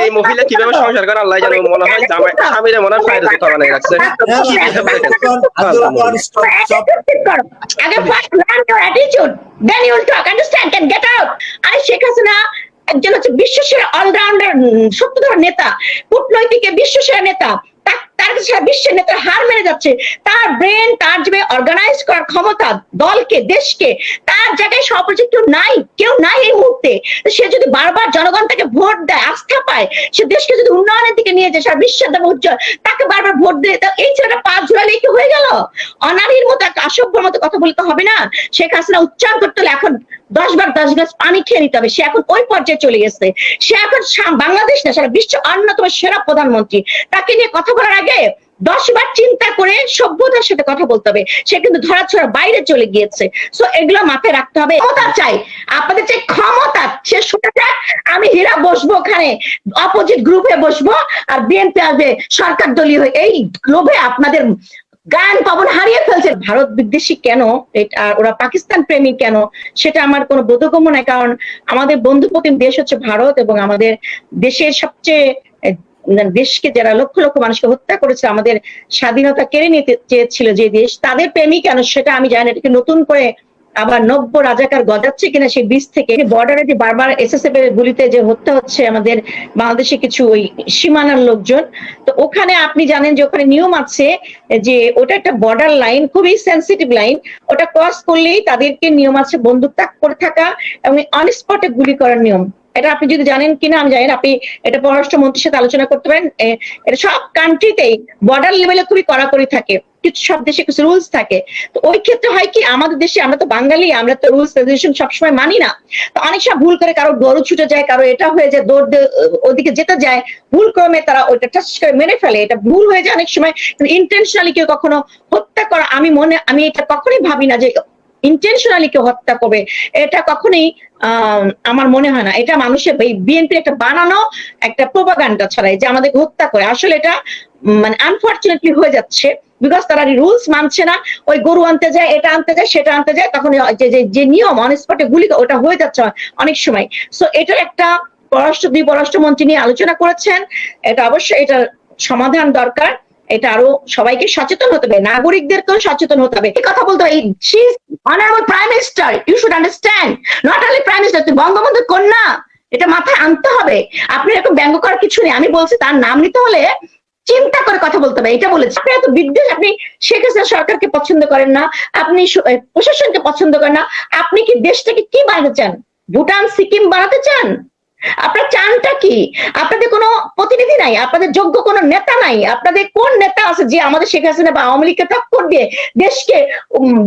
এই মহিলা কীভাবে সংসার করে? আল্লাহ জানে মনে হয় জামাই স্বামীরে মনে হয় ফায়ার কথা বানাই রাখছে। আগে first learn your attitude then you will talk understand can get out আরে শেখ হাসিনা একজন হচ্ছে বিশ্বসেরা অলরাউন্ডার সত্যধর নেতা কূটনৈতিকে বিশ্বসেরা নেতা। তা- তার কাছে সারা বিশ্বের নেতা হার মেরে যাচ্ছে। তার ব্রেন তার যে অর্গানাইজ করার ক্ষমতা দলকে, দেশকে, তার জায়গায় সপরিচিত কেউ নাই কেউ নাই এই মুহূর্তে। সে যদি বারবার জনগণ তাকে ভোট দেয়, আস্থা পায়, সে দেশকে যদি উন্নয়নের দিকে নিয়ে যায়, সারা বিশ্বের দাম উজ্জ্বল, তাকে বারবার ভোট দেয় এই ছেলেটা পাঁচ ঝুলালেই কি হয়ে গেল। অনারীর মতো একটা অসভ্যর মতো কথা বলতে হবে না। শেখ হাসিনা উচ্চারণ করতে হলে এখন দশ বার দশ গ্লাস পানি খেয়ে নিতে হবে। সে এখন ওই পর্যায়ে চলে গেছে। সে এখন বাংলাদেশ না, সারা বিশ্ব অন্যতম সেরা প্রধানমন্ত্রী। তাকে নিয়ে কথা বলার দশ বার চিন্তা করে সভ্যতার সাথে কথা বলতে হবে। সে কিন্তু ধরাছোড়া বাইরে চলে গিয়েছে। সো এগুলো মাথায় রাখতে হবে। ক্ষমতা চাই। আপনাদের যে ক্ষমতা, সে যাক। আমি হীরা বসবো ওখানে। অপোজিট গ্রুপে বসবো। আর বিএনপি আসবে সরকার দলীয় হয়ে এই লোভে আপনাদের গান পাবন হারিয়ে ফেলছে। ভারত বিদ্বেষী কেন? ওরা পাকিস্তান প্রেমী কেন? সেটা আমার কোনো বোধগম্য নাই কারণ আমাদের বন্ধু বন্ধুপ্রতিম দেশ হচ্ছে ভারত এবং আমাদের দেশের সবচেয়ে দেশকে যারা লক্ষ লক্ষ মানুষকে হত্যা করেছে, আমাদের স্বাধীনতা কেড়ে নিতে চেয়েছিল যে দেশ, তাদের প্রেমী কেন সেটা আমি জানি এটাকে নতুন করে আবার নব্য রাজাকার গজাচ্ছে কিনা সেই বীজ থেকে? বর্ডারে যে বারবার এসএসএফ এর গুলিতে যে হত্যা হচ্ছে আমাদের বাংলাদেশে কিছু ওই সীমানার লোকজন, তো ওখানে আপনি জানেন যে ওখানে নিয়ম আছে যে ওটা একটা বর্ডার লাইন খুবই সেন্সিটিভ লাইন ওটা ক্রস করলেই তাদেরকে নিয়ম আছে বন্দুক তাক করে থাকা এবং অনস্পটে গুলি করার নিয়ম। এটা আপনি যদি জানেন কিনা, আমি জানি আপনি এটা পররাষ্ট্র মন্ত্রীর সাথে আলোচনা করতে পারেন। এটা সব কান্ট্রিতেই বর্ডার লেভেলে খুবই কড়াকড়ি থাকে। কিছু সব দেশে কিছু রুলস থাকে। তো ওই ক্ষেত্রে হয় কি, আমাদের দেশে আমরা তো বাঙালি, আমরা তো রুলস রেগুলেশন সবসময় মানি না। তো অনেক সময় ভুল করে কারও গরু ছুটে যায়, কারও এটা হয়ে যায়, দৌড় ওদিকে যেতে যায় ভুল ক্রমে তারা ওইটা টাচ করে মেরে ফেলে। এটা ভুল হয়ে যায় অনেক সময়। ইন্টেনশনালি কেউ কখনো হত্যা করা, আমি মনে, আমি এটা কখনোই ভাবি না যে ইন্টেনশনালি কেউ হত্যা করবে, এটা কখনোই আমার মনে হয় না। এটা মানুষের, এই বিএনপির একটা বানানো একটা প্রোপাগান্ডা ছড়ায়, যে আমাদের হত্যা করে। আসলে এটা মানে আনফর্চুনেটলি হয়ে যাচ্ছে বিকজ তারা রুলস মানছে না। ওই গরু আনতে যায়, এটা আনতে যায়, সেটা আনতে যায়, তখন যে নিয়ম অন স্পটে গুলি, ওটা হয়ে যাচ্ছে অনেক সময়। সো এটার একটা পররাষ্ট্র, দুই পররাষ্ট্রমন্ত্রী নিয়ে আলোচনা করেছেন। এটা অবশ্যই, এটার সমাধান দরকার। এটা আরও সবাইকে সচেতন হতে হবে, নাগরিকদেরকেও সচেতন হতে হবে। এই কথা বলতে হবে honourable prime minister you should understand not only prime minister তুই বঙ্গবন্ধুর কন্যা, এটা মাথায় আনতে হবে। আপনি এরকম ব্যঙ্গ করার কিছু নেই, আমি বলছি তার নাম নিতে হলে চিন্তা করে কথা বলতে হবে, এটা বলেছে। আপনি এত বিদ্বেষ, আপনি শেখ হাসিনা সরকারকে পছন্দ করেন না, আপনি প্রশাসনকে পছন্দ করেন না, আপনি কি দেশটাকে কি বানাতে চান? ভুটান, সিকিম বানাতে চান? আপনার চানটা কি? আপনাদের কোনো প্রতিনিধি নাই? আপনাদের যোগ্য কোনো নেতা নাই? আপনাদের কোন নেতা আছে যে আমাদের শেখ হাসিনা বা আওয়ামী লীগকে টক্কর দিয়ে দেশকে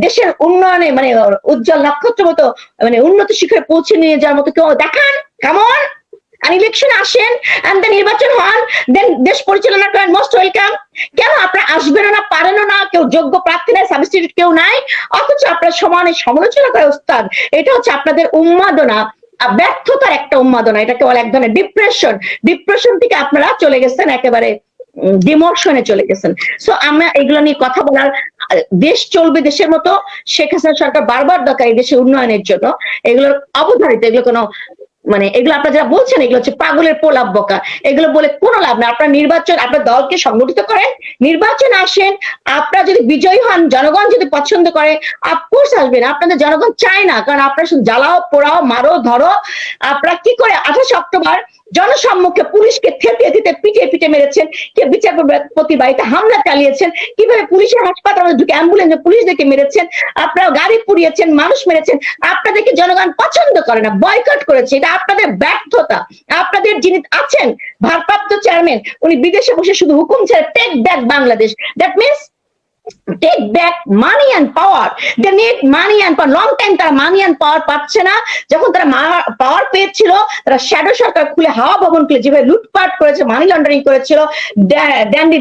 দেশের উন্নয়নে মানে উজ্জ্বল নক্ষত্র মতো মানে উন্নত শিখরে পৌঁছে নিয়ে যাওয়ার মতো কেউ দেখান? কেমন আর ইলেকশন আসেন then নির্বাচন হন দেন দেশ পরিচালনা করেন মোস্ট ওয়েলকাম কেন আপনারা আসবেন না পারেন না, কেউ যোগ্য প্রার্থী নাই সাবস্টিটিউট কেউ নাই? অথচ আপনারা সমানে সমালোচনা করে ওস্তাদ এটা হচ্ছে আপনাদের উন্মাদনা। ব্যর্থতার একটা উন্মাদনা, এটাকে বলে এক ধরনের ডিপ্রেশন ডিপ্রেশন থেকে আপনারা চলে গেছেন, একেবারে ডিমোশনে চলে গেছেন। সো আমরা এগুলো নিয়ে কথা বলার, দেশ চলবে দেশের মতো, শেখ হাসিনা সরকার বারবার দরকার এই দেশে উন্নয়নের জন্য। এগুলোর অবধারিত, এগুলো কোনো মানে এগুলো আপনারা যারা বলছেন, এগুলো হচ্ছে পাগলের পোলাপ বকা। এগুলো বলে কোনো লাভ না আপনার নির্বাচন, আপনার দলকে সংগঠিত করেন, নির্বাচন আসেন, আপনারা যদি বিজয়ী হন, জনগণ যদি পছন্দ করে আপকোর্স আসবেন। আপনাদের জনগণ চায় না, কারণ আপনারা শুধু জ্বালাও, পোড়াও, মারো, ধরো, আপনারা কি করে, আঠাশ অক্টোবর জনসম্মুখে পুলিশকে থেপিয়ে দিতে পিটে পিটে মেরেছেন, কে বিচারপতি বাড়িতে হামলা চালিয়েছেন, কীভাবে পুলিশের হাসপাতালে ঢুকে অ্যাম্বুলেন্সে পুলিশদেরকে মেরেছেন আপনারা গাড়ি পুড়িয়েছেন, মানুষ মেরেছেন, আপনাদেরকে জনগণ পছন্দ করে না, বয়কট করেছে, এটা আপনাদের ব্যর্থতা। আপনাদের যিনি আছেন, ভারপ্রাপ্ত চেয়ারম্যান, উনি বিদেশে বসে শুধু হুকুম ছেড়ে take back Bangladesh. That means and power long time তারা পাচ্ছে না। যখন তারা পাওয়ার পেয়েছিল, তারা শ্যাডো সরকার খুলে, হাওয়া ভবন খুলে যেভাবে লুটপাট করেছে মানি লন্ডারিং করেছিল ড্যান্ডি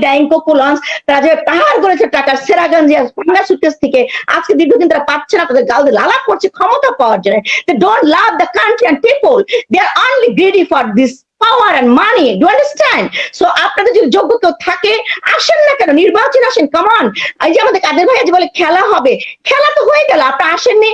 লঞ্চ তারা যে পাহাড় করেছে টাকা সেরাগঞ্জ পাঙ্গা সুটকেস থেকে, আজকে দীর্ঘদিন তারা পাচ্ছে না, তাদের গাল লালাপ করছে ক্ষমতা পাওয়ার জন্য। They don't love the country and people they are only greedy for this Power and money do understand so আপনাদের যদি যোগ্য কেউ থাকে আসেন না কেন নির্বাচন আসেন কমান এই যে আমাদের কাদের ভাই আজ বলে খেলা হবে খেলা তো হয়ে গেল আপনারা আসেননি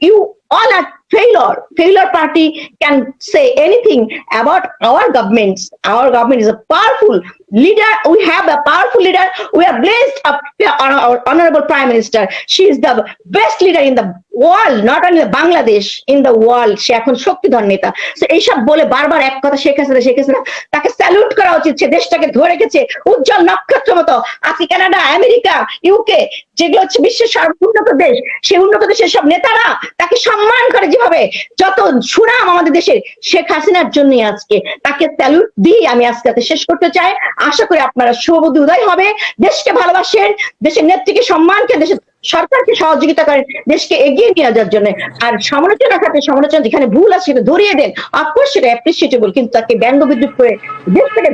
you all are failure. Failure party can say anything about our governments. Our government is a powerful leader. We have a powerful leader. We are blessed of our our honorable prime minister. She is the best leader in the not only in Bangladesh, in the world. সে এখন শক্তিধর নেতা। So এইসব বলে বারবার এক কথা শেখ হাসিনা শেখ হাসিনা তাকে স্যালুট করা উচিত সে দেশটাকে ধরে রেখেছে উজ্জ্বল নক্ষত্র মতো। আজকে কানাডা আমেরিকা ইউকে যেগুলো হচ্ছে বিশ্বের সর্বোন্নত দেশ সেই উন্নত দেশের সব নেতারা তাকে সম্মান করে যেভাবে যত সুনাম আমাদের দেশের শেখ হাসিনার জন্যই আজকে তাকে স্যালুট দিয়ে আমি আজকে শেষ করতে চাই। আশা করি আপনারা শুভবুদ্ধি উদয় হবে। দেশকে ভালোবাসেন দেশের নেত্রীকে সম্মানকে দেশের সরকারকে সহযোগিতা করেন দেশকে এগিয়ে নিয়ে যাওয়ার জন্য। আর সমালোচনা খাতে সমালোচনা, যেখানে ভুল আছে সেটা ধরিয়ে দেন অফকোর্স সেটা অ্যাপ্রিসিয়েটেবল কিন্তু তাকে ব্যঙ্গ বিদ্যুৎ করে দেশটাকে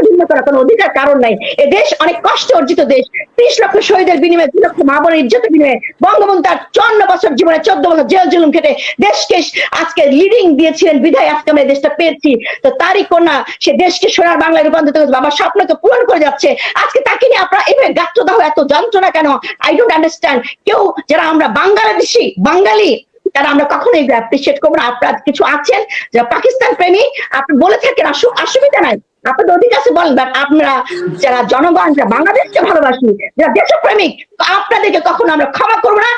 ভিন্ন ভিন্ন করার কোনো অধিকার কারণ নাই। এ দেশ অনেক কষ্ট অর্জিত দেশ। ত্রিশ লক্ষ শহীদের বিনিময়ে, দুই লক্ষ মা বোনের ইজ্জতের বিনিময়ে বঙ্গবন্ধু তার চন্ন বছর জীবনে চোদ্দ বছর জেল জুলুম খেটে দেশকে আজকে লিডিং দিয়েছিলেন বিধায় আজকে আমরা দেশটা পেয়েছি। তো তারই কন্যা, সে দেশকে সোনার বাংলায় রূপান্তরিত করেছে। বাবার স্বপ্নকে পূরণ করে যাচ্ছে। আজকে তাকে নিয়ে আপনারা এভাবে গাত্রদাহ এত যন্ত্রণা কেন? আই ডোন্ট আন্ডারস্ট্যান্ড কেউ, যারা আমরা বাংলাদেশি, বাঙালি, তারা আমরা কখনো এগুলো অ্যাপ্রিসিয়েট করব না। আপনারা কিছু আছেন, যারা পাকিস্তান প্রেমী, আপনি বলে থাকেন অসু- অসুবিধা নাই। আপনাদের অধিকার বাট আপনারা যারা জনগণ, যারা বাংলাদেশকে ভালোবাসি, যারা দেশপ্রেমিক, আপনাদেরকে কখনো আমরা ক্ষমা করব না।